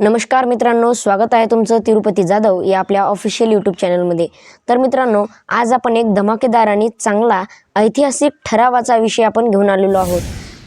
नमस्कार मित्रांनो स्वागत आहे तुमचं तिरुपती जाधव या आपल्या ऑफिशियल यूट्यूब चॅनलमध्ये तर मित्रांनो आज आपण एक धमाकेदार आणि चांगला ऐतिहासिक ठरावाचा विषय आपण घेऊन आलेलो आहोत.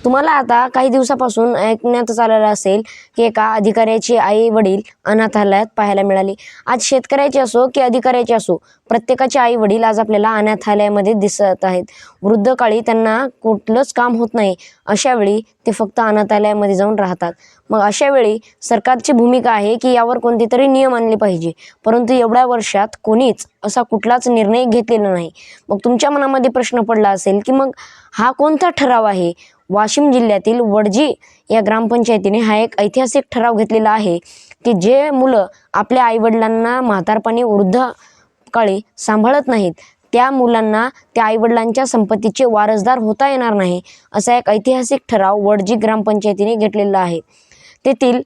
तुम्हाला आता काही दिवसापासून ऐकण्यातच आलेलं असेल की एका अधिकाऱ्याचे आई वडील अनाथालयात पाहायला मिळाले. आज शेतकऱ्याचे असो की अधिकाऱ्याचे असो प्रत्येकाचे आई वडील आज आपल्याला अनाथालयामध्ये दिसत आहेत. वृद्ध काळी त्यांना कुठलंच काम होत नाही. अशा वेळी ते फक्त अनाथालयामध्ये जाऊन राहतात. मग अशा वेळी सरकारची भूमिका आहे की यावर कोणते तरी नियम आणले पाहिजे. परंतु एवढ्या वर्षात कोणीच असा कुठलाच निर्णय घेतलेला नाही. मग तुमच्या मनामध्ये प्रश्न पडला असेल की मग हा कोणता ठराव आहे? वाशिम जिल्ह्यातील वडजी या ग्रामपंचायतीने हा एक ऐतिहासिक ठराव घेतलेला आहे की जे मुलं आपल्या आईवडिलांना म्हातारपणी वृद्ध काळी सांभाळत नाहीत त्या मुलांना त्या आईवडिलांच्या संपत्तीचे वारसदार होता येणार नाही असा एक ऐतिहासिक ठराव वडजी ग्रामपंचायतीने घेतलेला आहे. तेथील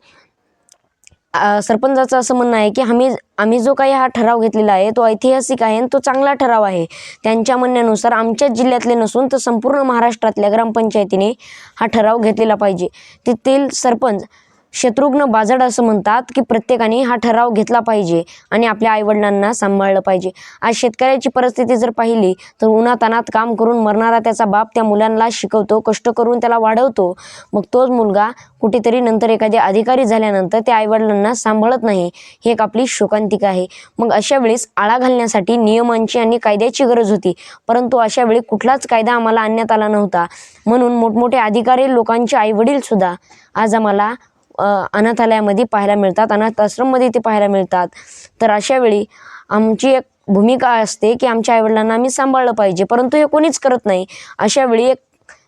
सरपंचाचं असं म्हणणं आहे की आम्ही आम्ही जो काही हा ठराव घेतलेला आहे तो ऐतिहासिक आहे आणि तो चांगला ठराव आहे. त्यांच्या म्हणण्यानुसार आमच्याच जिल्ह्यातले नसून तर संपूर्ण महाराष्ट्रातल्या ग्रामपंचायतीने हा ठराव घेतलेला पाहिजे. तेथील सरपंच शत्रुघ्न बाजड असं म्हणतात की प्रत्येकाने हा ठराव घेतला पाहिजे आणि आपल्या आईवडिलांना सांभाळलं पाहिजे. आज शेतकऱ्याची परिस्थिती जर पाहिली तर उन्हातानात काम करून मरणारा त्याचा बाप त्या मुलांना शिकवतो कष्ट करून त्याला वाढवतो. मग तोच मुलगा कुठेतरी नंतर एखादे अधिकारी झाल्यानंतर त्या आईवडिलांना सांभाळत नाही. ही एक आपली शोकांतिका आहे. मग अशा वेळेस आळा घालण्यासाठी नियमांची आणि कायद्याची गरज होती. परंतु अशा वेळी कुठलाच कायदा आम्हाला आणण्यात आला नव्हता. म्हणून मोठमोठे अधिकारी लोकांचे आईवडील सुद्धा आज आम्हाला अनाथालयामध्ये पाहायला मिळतात. अनाथ आश्रममध्ये ते पाहायला मिळतात. तर अशा वेळी आमची एक भूमिका असते की आमच्या आईवडिलांना आम्ही सांभाळलं पाहिजे. परंतु हे कोणीच करत नाही. अशा वेळी एक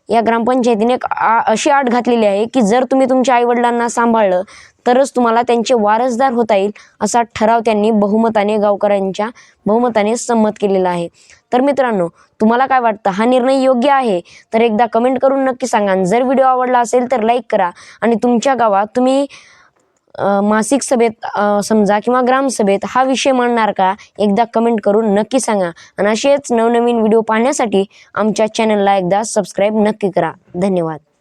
या ग्रामपंचायतीने एक आ अशी आट घातलेली आहे की जर तुम्ही तुमच्या आईवडिलांना सांभाळलं तरच तुम्हाला त्यांचे वारसदार होता येईल असा ठराव त्यांनी बहुमताने गावकऱ्यांच्या बहुमताने संमत केलेला आहे. तर मित्रांनो तुम्हाला काय वाटतं? हा निर्णय योग्य आहे? तर एकदा कमेंट करून नक्की सांगा. आणि जर व्हिडिओ आवडला असेल तर लाईक करा. आणि तुमच्या गावात तुम्ही मासिक सभेत समजा किंवा ग्रामसभेत हा विषय मांडणार का? एकदा कमेंट करून नक्की सांगा. आणि असेच नवनवीन व्हिडिओ पाहण्यासाठी आमच्या चॅनलला एकदा सबस्क्राईब नक्की करा. धन्यवाद.